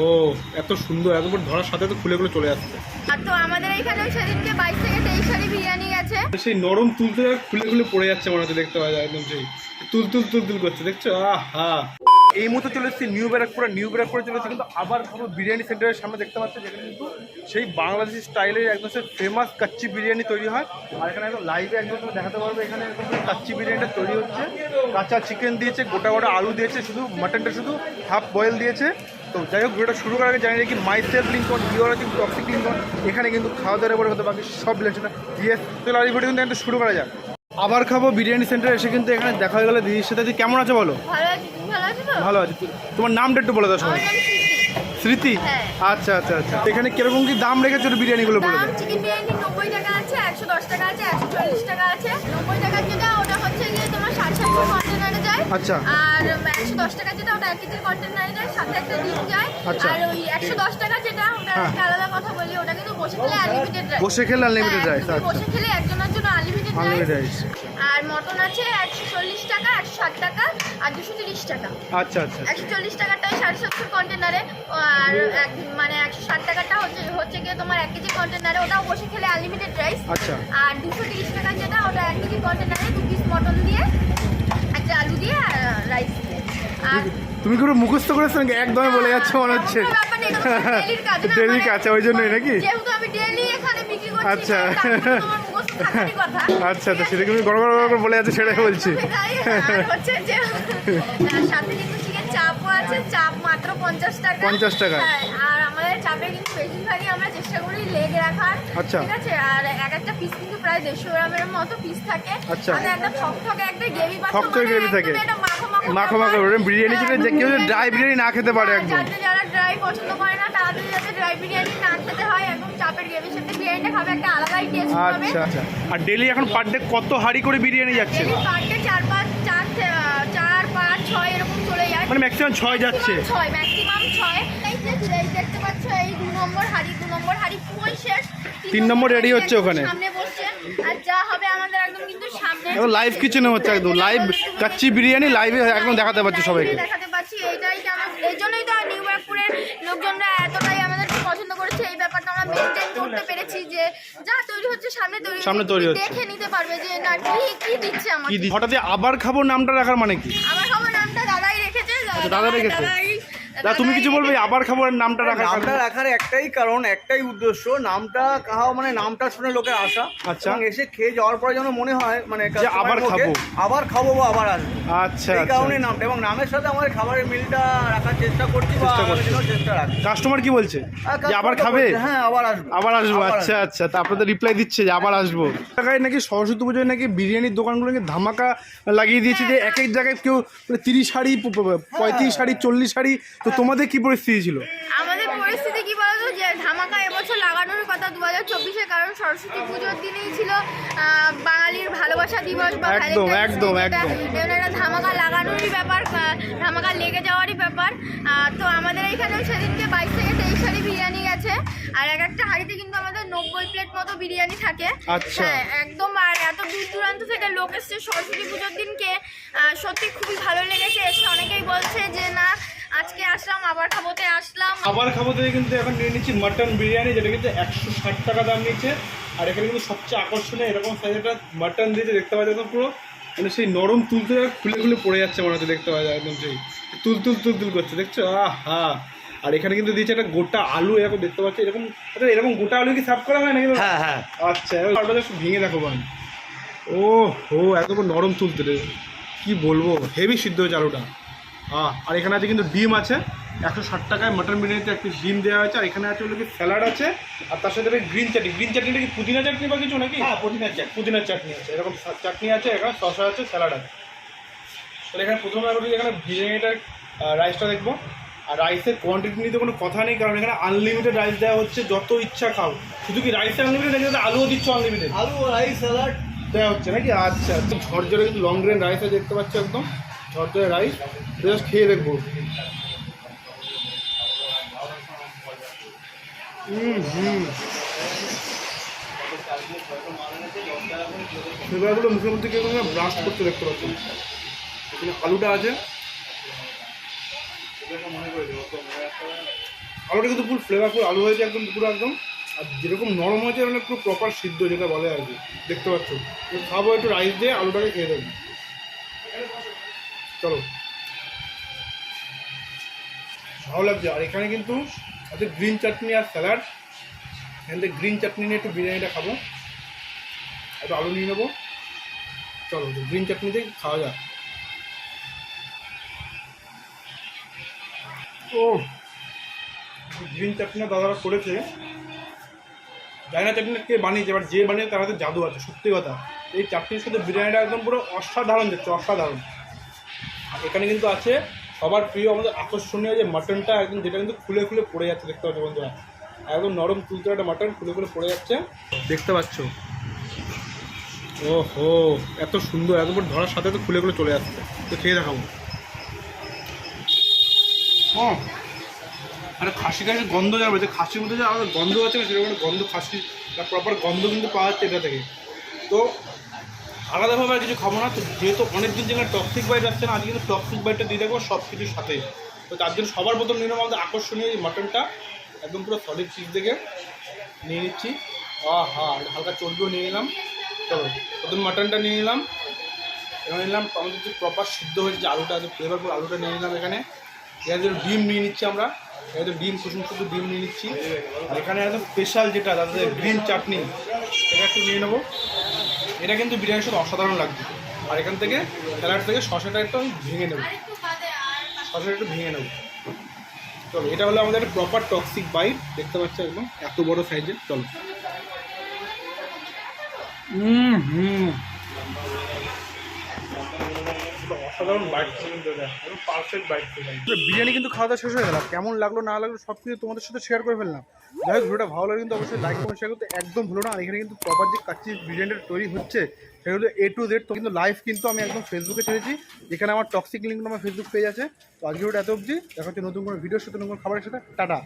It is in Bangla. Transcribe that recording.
ও এত সুন্দর এত বড় ধরার সাথে তো খুলে খুলে চলে আসছে। আর তো আমাদের এখানেও সেদিনকে বাইশ থেকে তেইশ সারি বিরিয়ানি গেছে সেই নরম তুলতে খুলে খুলে পড়ে যাচ্ছে মনে হচ্ছে দেখতে পাওয়া যায় একদম সেই তুল তুল তুল তুল করছে দেখছ? আহা! এই মুহূর্তে চলে এসেছি নিউ ব্যারাকপুরে নিউ ব্যারাকপুরে চলে এসেছি কিন্তু আবার খাব বিরিয়ানি সেন্টারের সামনে দেখতে পাচ্ছি যেখানে কিন্তু সেই বাংলাদেশি স্টাইলের একদম সেই ফেমাস কাচ্চি বিরিয়ানি তৈরি হয়। আর এখানে একদম লাইভে একদম তুমি দেখাতে পারবে এখানে একদম কাচ্চি বিরিয়ানিটা তৈরি হচ্ছে। কাঁচা চিকেন দিয়েছে গোটা গোটা আলু দিয়েছে শুধু মাটনটা শুধু হাফ বয়েল দিয়েছে। তো যাই হোক ভিডিওটা শুরু করার আগে জানি কি মাই সেলফ লিঙ্কন ইউর কিন্তু টক্সিক লিঙ্কন এখানে কিন্তু খাওয়া দাওয়ার উপরে হতে বাকি সব লেগেছে তাহলে আর ভিডিও কিন্তু একটু শুরু করা যাক। আবার খাব বিরিয়ানি সেন্টারে এসে কিন্তু এখানে দেখা হয়ে গেলো। দিদির সাথে কেমন আছে বলো? ভালো আছে তুমি ভালো আছো তো? ভালো আছে। তোমার নামটা একটু বলে দাও সবাই। স্মৃতি। হ্যাঁ। আচ্ছা আচ্ছা আচ্ছা। এখানে কীরকম কি দাম রেখেছো বিরিয়ানিগুলো বলে দাও। চিকেন বিরিয়ানি নব্বই টাকা আছে একশো দশ টাকা আছে একশো চল্লিশ টাকা আছে নব্বই টাকা আচ্ছা। আর একশো দশ টাকা যেটা ওটা এক কেজির কন্টেনারে সাথে একটা ডিম যায়। আচ্ছা। আর ওই একশো দশ টাকা যেটা ওটা হ্যাঁ। আলাদা কথা বলি ওটা কিন্তু বসে খেলে আনলিমিটেড রাইস বসে খেলে unlimited rice, আচ্ছা। বসে খেলে একজনের জন্য আনলিমিটেড আনলিমিটেড রাইস রাইস আর মটন আছে একশো চল্লিশ টাকা একশো ষাট টাকা আর দুশো তিরিশ টাকা। আচ্ছা আচ্ছা একশো চল্লিশ টাকাটাই সাড়ে সাতশো কন্টেনারে আর। মানে একশো ষাট টাকাটা হচ্ছে হচ্ছে গিয়ে তোমার এক কেজি কন্টেনারে ওটাও বসে খেলে আনলিমিটেড রাইস আচ্ছা। আর দুশো তিরিশ টাকা যেটা ওটা এক কেজি কন্টেনারে দু পিস মটন দিয়ে একটা আলু দিয়ে রাইস দিয়ে আর তুমি কি পুরো মুখস্থ করেছ নাকি একদমই বলে যাচ্ছে মনে হচ্ছে কোনো তো Daily মানে- কাজ, ওই জন্যই নাকি? ডেলি আচ্ছা। আচ্ছা আচ্ছা সেটা তুমি গড় গড় করে বলে যাচ্ছে সেটাই বলছি তাই, আর হচ্ছে যে আর সাথে কিন্তু চিকেন চাপও আছে চাপ মাত্র পঞ্চাশ টাকা 50 টাকা। হ্যাঁ, আর আমাদের চাপে কিন্তু বেশিরভাগই আমরা চেষ্টা করি লেগ রাখার আচ্ছা। ঠিক আছে আর এক একটা পিস কিন্তু প্রায় দেড়শো গ্রামের মতো পিস থাকে আচ্ছা। মানে একটা একটা গ্রেভি gravy থাকে। মাখো মাখো মাখো। বিরিয়ানি যেটা যে কেউ ড্রাই বিরিয়ানি না খেতে পারে একদম। যারা ড্রাই পছন্দ করে না তাদের যাতে ড্রাই বিরিয়ানি না খেতে হয় একদম চাপের গ্রেভির সাথে বিরিয়ানিটা খাবে একটা আলাদাই টেস্ট হবে আচ্ছা আচ্ছা। আর ডেলি এখন পার ডে কত হাঁড়ি করে বিরিয়ানি যাচ্ছে? পার ডে চার পাঁচ চার চার পাঁচ ছয় এরকম চলে যায়। মানে ম্যাক্সিমাম ছয় যাচ্ছে? ছয় ম্যাক্সিমাম ছয়। এই যে দেখতে পাচ্ছ এই দু নম্বর হাড়ি দু নম্বর হাড়ি ফুল শেষ। তিন নম্বর রেডি হচ্ছে ওখানে। সামনে বসছে। আর যা হবে আমাদের একদম কিন্তু সামনে এখন লাইভ কিচেনে হচ্ছে একদম। লাইভ কাচ্চি বিরিয়ানি লাইভে একদম দেখাতে পাচ্ছি সবাইকে। দেখাতে পাচ্ছি এইটাই এই জন্যই তো নিউ ব্যাগপুরের লোকজনরা এতটাই আমাদের পছন্দ করেছে। এই ব্যাপারটা আমরা মেনটেন করতে পেরেছি যে যা তৈরি হচ্ছে সামনে তৈরি সামনে তৈরি হচ্ছে। দেখে নিতে পারবে যে না কি কি দিচ্ছে আমাকে। হঠাৎ আবার খাব নামটা রাখার মানে কি? আমার খবর নামটা দাদাই রেখেছে। আচ্ছা, দাদা রেখেছে? দাদা তুমি কিছু বলবে? আবার খাব এর নামটা রাখা নামটা রাখার একটাই কারণ একটাই উদ্দেশ্য নামটা খাওয়া মানে নামটা শুনে লোকের আশা। আচ্ছা। এসে খেয়ে যাওয়ার পরে যেন মনে হয় মানে আবার খাব। আবার খাব বা আবার আসব। আচ্ছা এই আচ্ছা। কারণে নামটা। এবং নামের সাথে আমাদের খাবারের মিলটা রাখার চেষ্টা করছি বা চেষ্টা রাখছি। কাস্টমার কি বলছে? যে আবার খাবে? হ্যাঁ আবার আসব। আবার আসব আচ্ছা আচ্ছা। তারপরে তো রিপ্লাই দিচ্ছে যে আবার আসব। টাকায় নাকি সরস্বতী পুজোয় নাকি বিরিয়ানির দোকানগুলো দোকানগুলোকে ধামাকা লাগিয়ে দিয়েছে যে এক এক জায়গায় কেউ তিরিশ শাড়ি পঁয়ত্রিশ শাড়ি চল্লিশ শাড়ি তো তোমাদের কি পরিস্থিতি ছিল? আমাদের পরিস্থিতি কি বলতো? যে ধামাকা এবছর লাগানোর কথা দু হাজার চব্বিশে কারণ সরস্বতী পুজোর দিনেই ছিল আহ, বাঙালির ভালোবাসা দিবস বা একদম, একদম, একদম। একটা ধামাকা লাগানোরই ব্যাপার আহ, ধামাকা লেগে যাওয়ারই ব্যাপার। আহ, তো আমাদের এখানেও সেদিনকে বাইশ থেকে তেইশ হাড়ি বিরিয়ানি গেছে আর এক একটা হাড়িতে কিন্তু আমাদের নব্বই প্লেট মতো বিরিয়ানি থাকে। আচ্ছা। হ্যাঁ একদম আর এত দূর দূরান্ত থেকে লোক এসছে সরস্বতী পুজোর দিনকে। সত্যি খুবই ভালো লেগেছে। এসে অনেকেই বলছে যে না আজকে আসলাম আবার খাবোতে আসলাম। খাবার খাব থেকে কিন্তু এখন নিয়ে নিচ্ছি মাটন বিরিয়ানি যেটা কিন্তু একশো ষাট টাকা দাম নিচ্ছে। আর এখানে কিন্তু সবচেয়ে আকর্ষণীয় এরকম সাইজ মাটন দিয়েছে দেখতে পাওয়া যায় তো পুরো মানে সেই নরম তুলতে খুলে খুলে পড়ে যাচ্ছে মনে হচ্ছে দেখতে পাওয়া যায় একদম সেই তুল তুল তুল তুল করছে দেখছ? আহা! আর এখানে কিন্তু দিয়েছে একটা গোটা আলু এরকম দেখতে পাচ্ছি এরকম আচ্ছা এরকম গোটা আলু কি সাফ করা হয় নাকি হ্যাঁ হ্যাঁ। আচ্ছা এবার আলুটা একটু ভেঙে দেখো ভাই। ও হো এত নরম তুলতে রে কি বলব? হেভি সিদ্ধ হয়েছে আলুটা। আর এখানে আছে কিন্তু ডিম আছে। একশো ষাট টাকায় মাটন বিরিয়ানিতে একটি ডিম দেওয়া হয়েছে আর এখানে আছে হলো কি স্যালাড আছে আর তার সাথে গ্রিন চাটনি গ্রিন চাটনিটা কি পুদিনা চাটনি বা কিছু নাকি? হ্যাঁ পুদিনার চাট পুদিনার চাটনি আছে এরকম চাটনি আছে এখানে শসা আছে স্যালাড আছে। তাহলে এখানে প্রথমে আমরা এখানে বিরিয়ানিটার রাইসটা দেখব। আর রাইসের কোয়ান্টিটি নিতে কোনো কথা নেই কারণ এখানে আনলিমিটেড রাইস দেওয়া হচ্ছে যত ইচ্ছা খাও। শুধু কি রাইস আনলিমিটেড নাকি আলুও দিচ্ছ আনলিমিটেড আলু রাইস স্যালাড দেওয়া হচ্ছে নাকি? আচ্ছা আচ্ছা। ঝরঝরে কিন্তু লং গ্রেন রাইস দেখতে পাচ্ছ একদম। ঝরঝরে রাইস জাস্ট খেয়ে দেখব। হুম হুম। ফ্লেভারগুলো মুখের মধ্যে কেউ ব্রাশ করতে দেখতে পাচ্ছি? এখানে আলুটা আছে। আলুটা কিন্তু ফুল ফ্লেভারফুল আলু হয়েছে একদম পুরো একদম। আর যেরকম নরম হয়েছে মানে পুরো প্রপার সিদ্ধ, যেটা বলে আর কি। দেখতে পাচ্ছ? খাব একটু রাইস দিয়ে, আলুটাকে খেয়ে দেবো চলো। ভালো লাগছে আর এখানে কিন্তু আছে গ্রিন চাটনি আর স্যালাড এখান থেকে গ্রিন চাটনি নিয়ে একটু বিরিয়ানিটা খাব। একটু আলু নিয়ে নেব। চলো গ্রিন চাটনি দিয়ে খাওয়া যাক। ও গ্রিন চাটনিটা দাদারা করেছে। জানি না চাটনিটা কে বানিয়েছে, এবার যে বানিয়েছে তার হাতে জাদু আছে, সত্যি কথা। এই চাটনির সাথে বিরিয়ানিটা একদম পুরো অসাধারণ যাচ্ছে অসাধারণ। এখানে কিন্তু আছে সবার প্রিয় আমাদের আকর্ষণীয় যে মাটনটা একদম যেটা কিন্তু খুলে খুলে পড়ে যাচ্ছে দেখতে পাচ্ছ বন্ধুরা? একদম নরম তুলতে একটা মাটন খুলে খুলে পড়ে যাচ্ছে। দেখতে পাচ্ছ? ও হো এত সুন্দর এত বড় ধরার সাথে তো খুলে খুলে চলে আসছে। তো খেয়ে দেখাবো। ও আরে খাসি খাসি গন্ধ যাবে যে খাসির মধ্যে যে আলাদা গন্ধ আছে সেরকম গন্ধ খাসি প্রপার গন্ধ কিন্তু পাওয়া যাচ্ছে এটা থেকে। তো আলাদাভাবে আর কিছু খাব না। তো যেহেতু অনেকদিন যেখানে টক্সিক বাইট আসছে না, আজকে কিন্তু টক্সিক বাইটটা দিয়ে দেবো সব কিছুর সাথে। তো তার জন্য সবার প্রথম নেব আমাদের আকর্ষণীয় এই মাটনটা একদম পুরো সলিড পিস দেখে নিয়ে নিচ্ছি। আহ হালকা চর্বিও নিয়ে নিলাম। চলো, প্রথম মাটনটা নিয়ে নিলাম। এবং নিলাম আমাদের যে প্রপার সিদ্ধ হয়েছে যে আলুটা আছে ফ্লেভারফুল আলুটা নিয়ে নিলাম এখানে। এখানে ডিম নিয়ে নিচ্ছি আমরা। এখানে ডিম, কুসুম শুধু ডিম নিয়ে নিচ্ছি। এখানে একদম স্পেশাল যেটা তাদের গ্রিন চাটনি সেটা একটু নিয়ে নেব। এটা কিন্তু বিরিয়ানির সাথে অসাধারণ লাগবে আর এখান থেকে স্যালাড থেকে শশাটা একটু আমি ভেঙে নেব। শশাটা একটু ভেঙে নেব। চলো, এটা হলো আমাদের একটা প্রপার টক্সিক বাইট দেখতে পাচ্ছ একদম? এত বড় সাইজের চলো। হুম হুম। অসাধারণ এটা একদম পারফেক্ট বাইট বিরিয়ানি কিন্তু খাওয়া দাওয়া শেষ হয়ে গেল। কেমন লাগল, না লাগল, সব কিছু তোমাদের সাথে শেয়ার করে ফেললাম। যাই হোক, ভিডিওটা ভালো লাগে কিন্তু অবশ্যই লাইক কমেন্ট শেয়ার করতে একদম ভুলো না। এখানে কিন্তু প্রপার যে কাচ্চি বিরিয়ানিটা তৈরি হচ্ছে সেগুলো এ টু জেড তো কিন্তু লাইভ কিন্তু আমি একদম ফেসবুকে ছেড়েছি। যেখানে আমার টক্সিক লিঙ্ক আমার ফেসবুক পেজ আছে। তো আজকে ভিডিওটা এত অবধি। দেখা হচ্ছে নতুন কোনো ভিডিওর সাথে, নতুন খাবারের সাথে। টাটা।